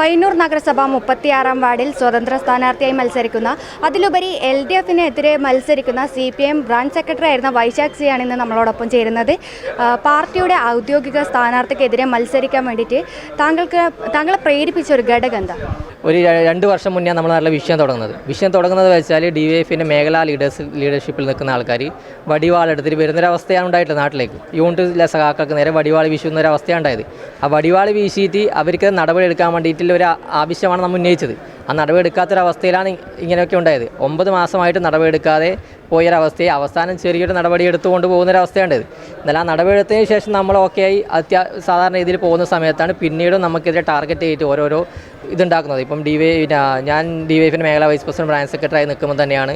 പയ്യന്നൂർ നഗരസഭ മുപ്പത്തിയാറാം വാർഡിൽ സ്വതന്ത്ര സ്ഥാനാർത്ഥിയായി മത്സരിക്കുന്ന അതിലുപരി എൽ ഡി എഫിനെതിരെ മത്സരിക്കുന്ന C P M branch secretary ആയിരുന്ന വൈശാഖ് സിയാണ് ഇന്ന് നമ്മളോടൊപ്പം ചേരുന്നത്. പാർട്ടിയുടെ ഔദ്യോഗിക സ്ഥാനാർത്ഥിക്കെതിരെ മത്സരിക്കാൻ വേണ്ടിയിട്ട് താങ്കൾക്ക് താങ്കളെ പ്രേരിപ്പിച്ച ഒരു ഘടകം എന്താ? ഒരു രണ്ട് വർഷം മുന്നേ നമ്മൾ നല്ല വിഷയം തുടങ്ങുന്നത്. വിഷയം തുടങ്ങുന്നത് വെച്ചാൽ ഡി വൈ എഫിന്റെ മേഖലാ ലീഡേഴ്സ് ലീഡർഷിപ്പിൽ നിൽക്കുന്ന ആൾക്കാർ വടിവാളെടുത്തിട്ട് വരുന്നൊരവസ്ഥയാണ് ഉണ്ടായിട്ട് നാട്ടിലേക്ക്. യൂണിറ്റിലെ സഹാക്കൾക്ക് നേരെ വടിവാൾ വീശുന്ന ഒരു അവസ്ഥയാണ് ഉണ്ടായത്. ആ വടിവാൾ വീശിയിട്ട് അവർക്ക് നടപടി എടുക്കാൻ വേണ്ടിയിട്ടുള്ള ഒരു ആവശ്യമാണ് നമ്മൾ ഉന്നയിച്ചത്. ആ നടപടി എടുക്കാത്തൊരവസ്ഥയിലാണ് ഇ- ഇങ്ങനെയൊക്കെ ഉണ്ടായത്. ഒമ്പത് മാസമായിട്ട് നടപടി എടുക്കാതെ പോയൊരവസ്ഥയെ അവസാനം ചെറിയൊരു നടപടി എടുത്തുകൊണ്ട് പോകുന്നൊരവസ്ഥയുണ്ട് എന്നാൽ ആ നടപടി എടുത്തതിന് ശേഷം നമ്മൾ ഓക്കെ ആയി അത്യാ സാധാരണ രീതിയിൽ പോകുന്ന സമയത്താണ് പിന്നീടും നമുക്കെതിരെ ടാർഗറ്റ് ചെയ്തിട്ട് ഓരോരോ ഇതുണ്ടാക്കുന്നത്. ഇപ്പം ഡി വൈ ഞാൻ ഡി വൈ എഫിന്റെ മേഖലാ വൈസ് പ്രസിഡന്റ് ബ്രാഞ്ച് സെക്രട്ടറി ആയി നിൽക്കുമ്പോൾ തന്നെയാണ്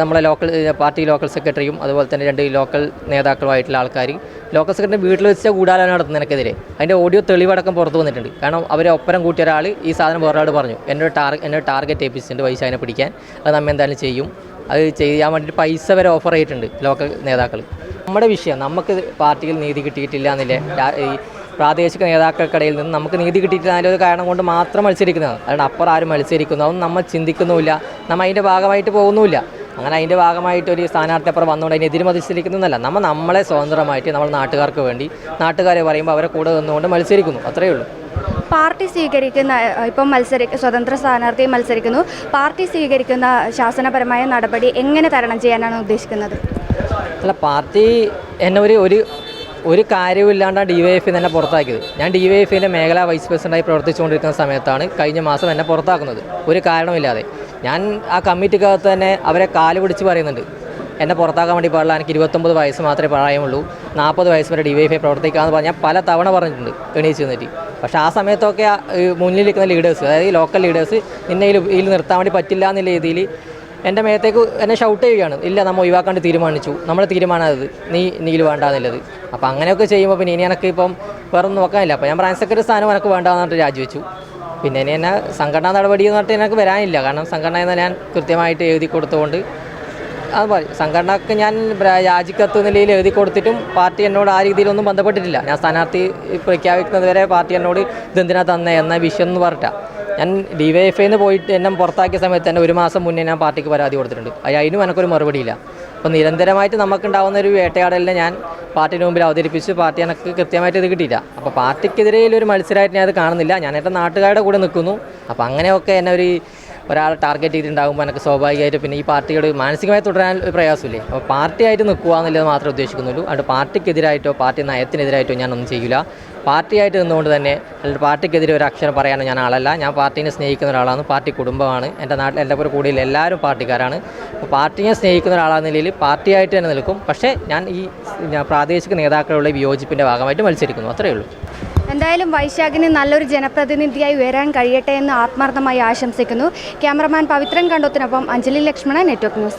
നമ്മളെ ലോക്കൽ പാർട്ടി ലോക്കൽ സെക്രട്ടറിയും അതുപോലെ തന്നെ രണ്ട് ലോക്കൽ നേതാക്കളുമായിട്ടുള്ള ആൾക്കാർ ലോക്കൽ സെക്രട്ടറി വീട്ടിൽ വെച്ച കൂടാലാണ് നടത്തുന്നതിനെതിരെ അതിന്റെ ഓഡിയോ തെളിവടക്കം പുറത്ത് വന്നിട്ടുണ്ട്. കാരണം അവരെ ഒപ്പരം കൂട്ടിയ ഒരാൾ ഈ സാധനം വേറൊരാൾ പറഞ്ഞു. എന്നോട് ടാർ എന്നോട് ടാർഗറ്റ് ഏൽപ്പിച്ചിട്ടുണ്ട് വൈശാഖിനെ പിടിക്കാൻ. അത് നമ്മൾ എന്തായാലും ചെയ്യും. അത് ചെയ്യാൻ വേണ്ടിയിട്ട് പൈസ വരെ ഓഫർ ചെയ്തിട്ടുണ്ട് ലോക്കൽ നേതാക്കൾ നമ്മുടെ വിഷയം നമുക്ക് പാർട്ടിയിൽ നീതി കിട്ടിയിട്ടില്ല എന്നില്ലേ? ഈ പ്രാദേശിക നേതാക്കൾക്കിടയിൽ നിന്ന് നമുക്ക് നീതി കിട്ടിയിട്ടില്ല അതിന്റെ ഒരു കാരണം കൊണ്ട് മാത്രം മത്സരിക്കുന്നതാണ് അതുകൊണ്ട് അപ്പുറം ആരും മത്സരിക്കുന്നു. അതൊന്നും നമ്മൾ ചിന്തിക്കുന്നുമില്ല. നമ്മൾ അതിന്റെ ഭാഗമായിട്ട് പോകുന്നുമില്ല. അങ്ങനെ അതിന്റെ ഭാഗമായിട്ട് ഒരു സ്ഥാനാർത്ഥി അപ്പുറം വന്നുകൊണ്ട് അതിനെതിരെ മത്സരിക്കുന്നതല്ല നമ്മൾ നമ്മളെ സ്വതന്ത്രമായിട്ട് നമ്മൾ നാട്ടുകാർക്ക് വേണ്ടി നാട്ടുകാരെ പറയുമ്പോൾ അവരെ കൂടെ നിന്നുകൊണ്ട് മത്സരിക്കുന്നു. അത്രയേ ഉള്ളൂ. പാർട്ടി സ്വീകരിക്കുന്ന ഇപ്പം മത്സരി സ്വതന്ത്ര സ്ഥാനാർത്ഥി മത്സരിക്കുന്നു. പാർട്ടി സ്വീകരിക്കുന്ന ശാസനപരമായ നടപടി എങ്ങനെ തരണം ചെയ്യാനാണ് ഉദ്ദേശിക്കുന്നത്? അല്ല പാർട്ടി എന്നെ ഒരു ഒരു ഒരു കാര്യവുമില്ലാണ്ടാണ് ഡി വൈ എഫ് തന്നെ പുറത്താക്കിയത്. ഞാൻ ഡി വൈ എഫിന്റെ മേഖലാ വൈസ് പ്രസിഡന്റായി പ്രവർത്തിച്ചുകൊണ്ടിരിക്കുന്ന സമയത്താണ് കഴിഞ്ഞ മാസം എന്നെ പുറത്താക്കുന്നത്. ഒരു കാരണമില്ലാതെ ഞാൻ ആ കമ്മിറ്റിക്കകത്ത് തന്നെ അവരെ കാൽ പിടിച്ച് പറയുന്നുണ്ട്. എന്നെ പുറത്താക്കാൻ വേണ്ടി പാടില്ല. എനിക്ക് ഇരുപത്തൊമ്പത് വയസ്സ് മാത്രമേ പ്രായമുള്ളൂ. നാൽപ്പത് വയസ്സ് വരെ ഡി വൈ എഫ് പ്രവർത്തിക്കാമെന്ന് പറഞ്ഞാൽ പല തവണ പറഞ്ഞിട്ടുണ്ട് എണീച്ച് നിന്നിട്ട്. പക്ഷേ ആ സമയത്തൊക്കെ മുന്നിലിരിക്കുന്ന ലീഡേഴ്സ് അതായത് ലോക്കൽ ലീഡേഴ്സ് നിന്നെ ഇതിൽ നിർത്താൻ വേണ്ടി പറ്റില്ല എന്നുള്ള രീതിയിൽ എന്റെ മേത്തേക്ക് എന്നെ ഷൗട്ട് ചെയ്യുകയാണ്. ഇല്ല നമ്മൾ ഒഴിവാക്കാണ്ട് തീരുമാനിച്ചു. നമ്മൾ തീരുമാനമാണത് നീ നീൽ വേണ്ട എന്നുള്ളത്. അപ്പോൾ അങ്ങനെയൊക്കെ ചെയ്യുമ്പോൾ പിന്നെ ഇനി എനിക്ക് ഇപ്പം വേറെ ഒന്നും നോക്കാനില്ല. അപ്പോൾ ഞാൻ ബ്രാഞ്ച് സെക്രട്ടറി സ്ഥാനം എനിക്ക് വേണ്ടാന്ന് പറഞ്ഞിട്ട് രാജിവെച്ചു. പിന്നെ ഇനി എന്നെ സംഘടനാ നടപടി എന്ന് പറഞ്ഞിട്ട് എനിക്ക് വരാനില്ല. കാരണം സംഘടന എന്ന് ഞാൻ കൃത്യമായിട്ട് എഴുതി കൊടുത്തുകൊണ്ട് അത് പറയും സംഘടനക്ക് ഞാൻ രാജിക്കത്ത് നിലയിൽ എഴുതി കൊടുത്തിട്ടും പാർട്ടി എന്നോട് ആ രീതിയിലൊന്നും ബന്ധപ്പെട്ടിട്ടില്ല. ഞാൻ സ്ഥാനാർത്ഥി പ്രഖ്യാപിക്കുന്നത് വരെ പാർട്ടി എന്നോട് ഇതെന്തിനാ തന്നെ എന്ന വിഷയം എന്ന് പറഞ്ഞിട്ടാ. ഞാൻ ഡി വൈ പോയിട്ട് എന്നെ പുറത്താക്കിയ സമയത്ത് തന്നെ ഒരു മാസം മുന്നേ ഞാൻ പാർട്ടിക്ക് പരാതി കൊടുത്തിട്ടുണ്ട്. അത് അതിനും എനിക്കൊരു മറുപടിയില്ല. അപ്പോൾ നിരന്തരമായിട്ട് നമുക്കുണ്ടാവുന്ന ഒരു വേട്ടയാടലിനെ ഞാൻ പാർട്ടിയുടെ മുമ്പിൽ അവതരിപ്പിച്ച് പാർട്ടി എനിക്ക് കൃത്യമായിട്ട് ഇത് കിട്ടിയില്ല. അപ്പോൾ പാർട്ടിക്കെതിരെ ഒരു മത്സരമായിട്ട് ഞാൻ അത് കാണുന്നില്ല. ഞാൻ എന്റെ നാട്ടുകാരുടെ കൂടെ നിൽക്കുന്നു. അപ്പോൾ അങ്ങനെയൊക്കെ എന്നെ ഒരു ഒരാളെ ടാർഗറ്റ് ചെയ്തിട്ടുണ്ടാകുമ്പോൾ എനിക്ക് സ്വാഭാവികമായിട്ട് പിന്നെ ഈ പാർട്ടിയോട് മാനസികമായി തുടരാൻ ഒരു പ്രയാസമില്ലേ? അപ്പോൾ പാർട്ടിയായിട്ട് നിൽക്കുക എന്നുള്ളത് മാത്രമേ ഉദ്ദേശിക്കുന്നുള്ളൂ. അതുകൊണ്ട് പാർട്ടിക്കെതിരായിട്ടോ പാർട്ടി നയത്തിനെതിരായിട്ടോ ഞാനൊന്നും ചെയ്യില്ല പാർട്ടിയായിട്ട് നിന്നുകൊണ്ട് തന്നെ അല്ലെങ്കിൽ പാർട്ടിക്കെതിരെ ഒരു അക്ഷരം പറയാനോ ഞാൻ ആളല്ല. ഞാൻ പാർട്ടീനെ സ്നേഹിക്കുന്ന ഒരാളാണ്. പാർട്ടി കുടുംബമാണ്. എന്റെ നാട്ടിൽ എന്റെ കൂടെ കൂടിയിൽ എല്ലാവരും പാർട്ടിക്കാരാണ്. അപ്പോൾ പാർട്ടിയെ സ്നേഹിക്കുന്ന ഒരാളാണെന്ന നിലയിൽ പാർട്ടിയായിട്ട് തന്നെ നിൽക്കും. പക്ഷേ ഞാൻ ഈ പ്രാദേശിക നേതാക്കളുള്ള വിയോജിപ്പിന്റെ ഭാഗമായിട്ട് മത്സരിക്കുന്നു. അത്രയേ ഉള്ളൂ. എന്തായാലും വൈശാഖിന് നല്ലൊരു ജനപ്രതിനിധിയായി ഉയരാൻ കഴിയട്ടെ എന്ന് ആത്മാർത്ഥമായി ആശംസിക്കുന്നു. ക്യാമറമാൻ പവിത്രൻ കണ്ടോത്തിനൊപ്പം അഞ്ജലി ലക്ഷ്മണ നെറ്റ്വർക്ക് ന്യൂസ്